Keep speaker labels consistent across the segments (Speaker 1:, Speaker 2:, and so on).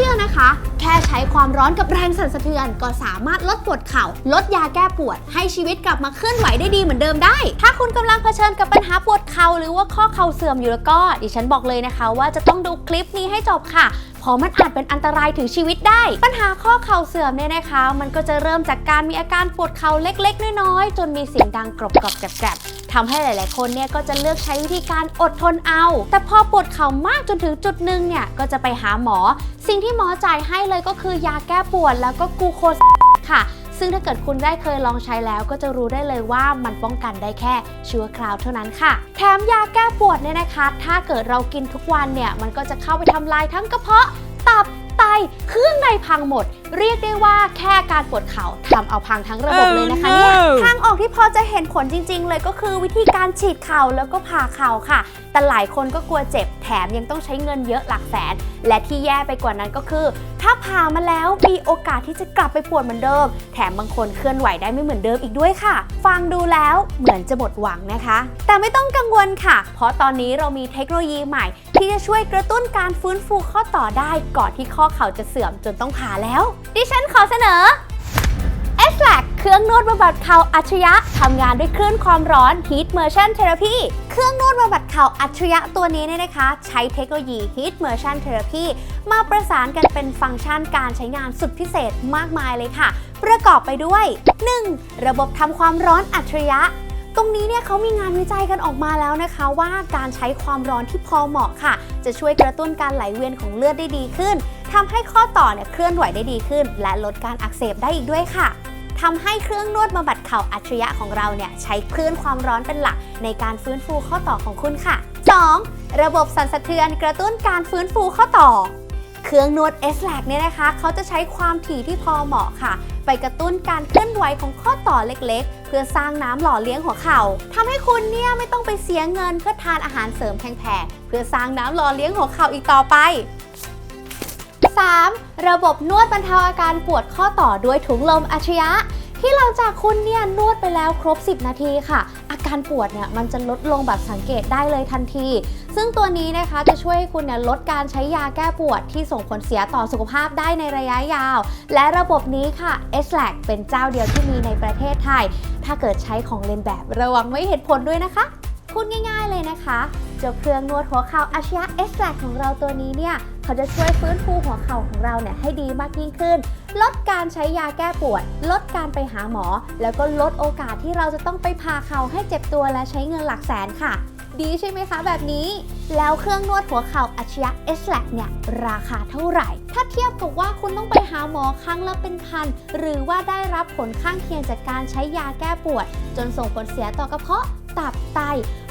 Speaker 1: ชื่อนะคะ แค่ใช้ความร้อนกับแรงสั่นสะเทือน ก็สามารถลดปวดเข่า ลดยาแก้ปวด ให้ชีวิตกลับมาเคลื่อนไหวได้ดีเหมือนเดิมได้ ถ้าคุณกำลังเผชิญกับปัญหาปวดเข่าหรือว่าข้อเข่าเสื่อมอยู่แล้วก็ ดิฉันบอกเลยนะคะ ว่าจะต้องดูคลิปนี้ให้จบค่ะเพราะมันอาจเป็นอันตรายถึงชีวิตได้ ปัญหาข้อเข่าเสื่อมเนี่ยนะคะ มันก็จะเริ่มจากการมีอาการปวดเข่าเล็ก ๆ น้อยๆจนมีเสียงดังกรอบๆแกรบๆ ทำให้หลาย ๆ คนเนี่ยก็จะเลือกใช้วิธีการอดทนเอา แต่พอปวดเข่ามากจนถึงจุดหนึ่งเนี่ยก็จะไปหาหมอ สิ่งที่หมอจ่ายให้เลยก็คือยาแก้ปวดแล้วก็กูโคสค่ะซึ่งถ้าเกิดคุณได้เคยลองใช้แล้วก็จะรู้ได้เลยว่ามันป้องกันได้แค่ชั่วคราวเท่านั้นค่ะ แถมยาแก้ปวดเนี่ยนะคะ ถ้าเกิดเรากินทุกวันเนี่ย มันก็จะเข้าไปทำลายทั้งกระเพาะ ตับ ไตเครื่องในพังหมด เรียกได้ว่าแค่การปวดเข่าทำเอาพังทั้งระบบ
Speaker 2: Oh
Speaker 1: เลยนะคะเนี่ย
Speaker 2: no
Speaker 1: ทางออกที่พอจะเห็นผลจริง ๆ เลยก็คือวิธีการฉีดเข่าแล้วก็ผ่าเข่าค่ะ แต่หลายคนก็กลัวเจ็บแถมยังต้องใช้เงินเยอะหลักแสน และที่แย่ไปกว่านั้นก็คือ ถ้าผ่ามาแล้วมีโอกาสที่จะกลับไปปวดเหมือนเดิม แถมบางคนเคลื่อนไหวได้ไม่เหมือนเดิมอีกด้วยค่ะ ฟังดูแล้วเหมือนจะหมดหวังนะคะ แต่ไม่ต้องกังวลค่ะ เพราะตอนนี้เรามีเทคโนโลยีใหม่ ที่จะช่วยกระตุ้นการฟื้นฟูข้อต่อได้ก่อนที่ข้อเข่าจะเสื่อมจนต้องผ่าแล้ว ดิฉันขอเสนอ s l a c เครื่องนวดบำบัดเข่าอัจฉริยะทำงานด้วยคลื่นความร้อน Heat Motion Therapy เครื่องนวดบำบัดเข่าอัจฉริยะตัวนี้เนี่ยนะคะ ใช้เทคโนโลยี Heat Motion Therapy มาประสานกันเป็นฟังก์ชันการใช้งานสุดพิเศษมากมายเลยค่ะ ประกอบไปด้วย 1. ระบบทำความร้อนอัจฉริยะ ตรงนี้เนี่ยเขามีงานวิจัยกันออกมาแล้วนะคะว่าการใช้ความร้อนที่พอเหมาะค่ะ จะช่วยกระตุ้นการไหลเวียนของเลือดได้ดีขึ้นทำให้ข้อต่อเนี่ยเคลื่อนไหวได้ดีขึ้น และลดการอักเสบได้อีกด้วยค่ะทำให้เครื่องนวดบำบัดเข่าอัจฉริยะของเราเนี่ยใช้คลื่นความร้อนเป็นหลัก ในการฟื้นฟูข้อต่อของคุณค่ะ 2. ระบบสั่นสะเทือนกระตุ้นการฟื้นฟูข้อต่อ เครื่องนวด s l a c เนี่ยนะคะ เขาจะใช้ความถี่ที่พอเหมาะค่ะ ไปกระตุ้นการเคลื่อนไหวของข้อต่อเล็กๆ เพื่อสร้างน้ำหล่อเลี้ยงหัวเข่าทำให้คุณเนี่ยไม่ต้องไปเสียเงินเพื่อทานอาหารเสริมแพงๆ เพื่อสร้างน้ำหล่อเลี้ยงหัวเข่าอีกต่อไป 3. ระบบนวดบรรเทาอาการปวดข้อต่อด้วยถุงลมอัจฉริยะ ที่หลังจากคุณเนี่ยนวดไปแล้วครบ 10 นาทีค่ะ อาการปวดเนี่ยมันจะลดลงแบบสังเกตได้เลยทันที ซึ่งตัวนี้นะคะจะช่วยให้คุณเนี่ยลดการใช้ยาแก้ปวดที่ส่งผลเสียต่อสุขภาพได้ในระยะยาว และระบบนี้ค่ะ s l a c เป็นเจ้าเดียวที่มีในประเทศไทย ถ้าเกิดใช้ของเล่นแบบระวังไม่เหตุผลด้วยนะคะพูดง่าย ๆเลยนะคะเจ้าเครื่องนวดหัวเข่าอาชยะ s l a c ของเราตัวนี้เนี่ย เขาจะช่วยฟื้นฟูหัวเข่าของเราเนี่ยให้ดีมากยิ่งขึ้น ลดการใช้ยาแก้ปวด ลดการไปหาหมอ แล้วก็ลดโอกาสที่เราจะต้องไปพาเข่าให้เจ็บตัวและใช้เงินหลักแสนค่ะ ดีใช่ไหมคะแบบนี้ แล้วเครื่องนวดหัวเข่าอัจฉริยะ s l a c เนี่ยราคาเท่าไหร่ ถ้าเทียบกับว่าคุณต้องไปหาหมอครั้งละเป็นพัน หรือว่าได้รับผลข้างเคียงจากการใช้ยาแก้ปวด จนส่งผลเสียต่อกระเพาะตับไต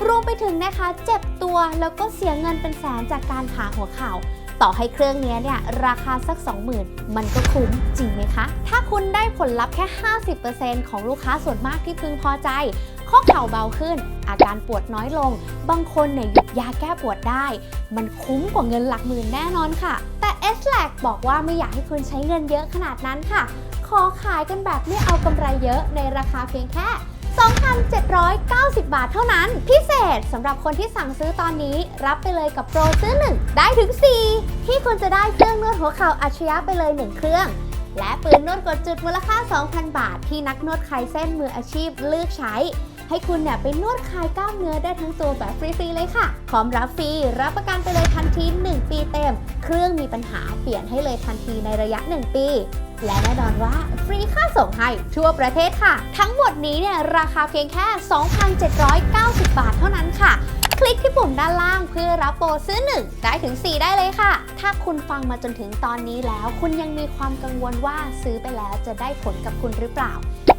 Speaker 1: รวมไปถึงนะคะ เจ็บตัวแล้วก็เสียเงินเป็นแสนจากการผ่าหัวเข่า ต่อให้เครื่องเนี้ยเนี่ยราคาสัก 20,000 มันก็คุ้มจริงไหมคะ ถ้าคุณได้ผลลัพธ์แค่ 50%ของลูกค้าส่วนมากที่พึงพอใจ ข้อเข่าเบาขึ้น อาการปวดน้อยลง บางคนเนี่ยหยุดยาแก้ปวดได้ มันคุ้มกว่าเงินหลักหมื่นแน่นอนค่ะ แต่ s l a c บอกว่าไม่อยากให้คุณใช้เงินเยอะขนาดนั้นค่ะ ขอขายกันแบบไม่เอากำไรเยอะในราคาเพียงแค่ 2,790 บาทเท่านั้น พิเศษสำหรับคนที่สั่งซื้อตอนนี้ รับไปเลยกับโปรซื้อ 1 ได้ถึง 4 ที่คุณจะได้เครื่องนวดหัวเข่าอัจฉริยะไปเลย 1 เครื่อง และปืนนวดกดจุดมูลค่า 2,000 บาท ที่นักนวดคลายเส้นมืออาชีพเลือกใช้ ให้คุณเนี่ยไปนวดคลายกล้ามเนื้อได้ทั้งตัวแบบฟรีๆเลยค่ะพร้อมรับฟรีรับประกันไปเลยทันที 1 ปีเต็ม เครื่องมีปัญหาเปลี่ยนให้เลยทันทีในระยะ 1 ปี และแน่นอนว่าฟรีค่าส่งให้ทั่วประเทศค่ะ ทั้งหมดนี้เนี่ยราคาเพียงแค่ 2,790 บาทเท่านั้นค่ะ คลิกที่ปุ่มด้านล่างเพื่อรับโปรซื้อ 1 ได้ถึง 4 ได้เลยค่ะ ถ้าคุณฟังมาจนถึงตอนนี้แล้ว คุณยังมีความกังวลว่าซื้อไปแล้วจะได้ผลกับคุณหรือเปล่า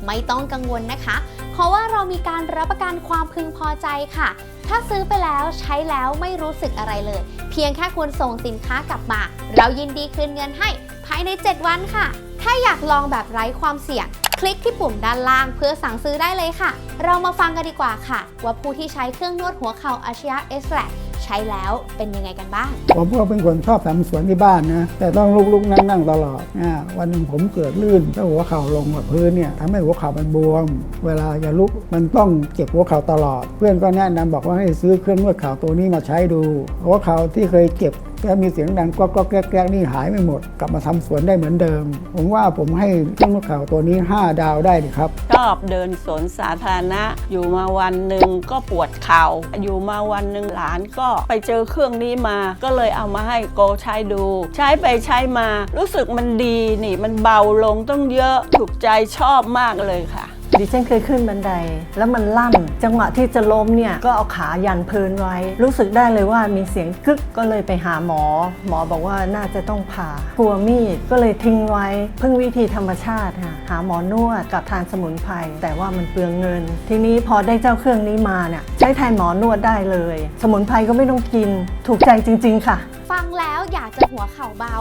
Speaker 1: ไม่ต้องกังวลนะคะ เพราะว่าเรามีการรับประกันความพึงพอใจค่ะถ้าซื้อไปแล้วใช้แล้วไม่รู้สึกอะไรเลย เพียงแค่คุณส่งสินค้ากลับมา เรายินดีคืนเงินให้ภายใน 7 วันค่ะ ถ้าอยากลองแบบไร้ความเสี่ยง คลิกที่ปุ่มด้านล่างเพื่อสั่งซื้อได้เลยค่ะ เรามาฟังกันดีกว่าค่ะ ว่าผู้ที่ใช้เครื่องนวดหัวเข่าอาชยะเอสแลใช้แล้วเป็นยังไงกันบ้าง
Speaker 3: ผมก็เป็นคนชอบทำสวนที่บ้านนะ แต่ต้องลุกๆนั่งๆตลอดอ่าวันหนึ่งผมเกิดลื่นแล้วหัวเข่าลงกับพื้นเนี่ยทำให้หัวเข่ามันบวม เวลาจะลุกมันต้องเจ็บหัวเข่าตลอด เพื่อนก็แนะนำบอกว่าให้ซื้อเครื่องนวดเข่าตัวนี้มาใช้ดู หัวเข่าที่เคยเจ็บ แกมีเสียงดังก็ก็แก๊กๆนี่หายไม่หมด กลับมาทำสวนได้เหมือนเดิม ผมว่าผมให้เครื่องนวดเข่าตัวนี้ 5 ดาวได้เลยครับ
Speaker 2: ชอบเดินสวนสาธารณะ อยู่มาวันหนึ่งก็ปวดเข่าอยู่มาวันหนึ่งหลานก็ไปเจอเครื่องนี้มา ก็เลยเอามาให้โกใช้ดู ใช้ไปใช้มา รู้สึกมันดีนี่มันเบาลงต้องเยอะถูกใจชอบมากเลยค่ะ
Speaker 4: ดิฉันเคยขึ้นบันได แล้วมันลั่น จังหวะที่จะล้มเนี่ยก็เอาขายันพื้นไว้ รู้สึกได้เลยว่ามีเสียงกึกก็เลยไปหาหมอ หมอบอกว่าน่าจะต้องผ่ากลัวมีดก็เลยทิ้งไว้พึ่งวิธีธรรมชาติค่ะหาหมอนวดกับทานสมุนไพรแต่ว่ามันเปลืองเงิน ทีนี้พอได้เจ้าเครื่องนี้มาเนี่ยใช้แทนหมอนวดได้เลย สมุนไพรก็ไม่ต้องกิน ถูกใจจริง ๆ ค่ะ
Speaker 1: ฟังแล้วอยากจะหัวเข่าเบา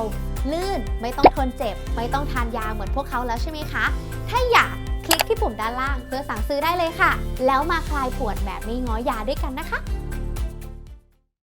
Speaker 1: ลื่นไม่ต้องทนเจ็บ ไม่ต้องทานยาเหมือนพวกเขาแล้วใช่ไหมคะ ถ้าอยาก ลิกที่ปุ่มด้านล่าง เพื่อสั่งซื้อได้เลยค่ะ แล้วมาคลายปวดแบบไม่ง้อยาด้วยกันนะคะ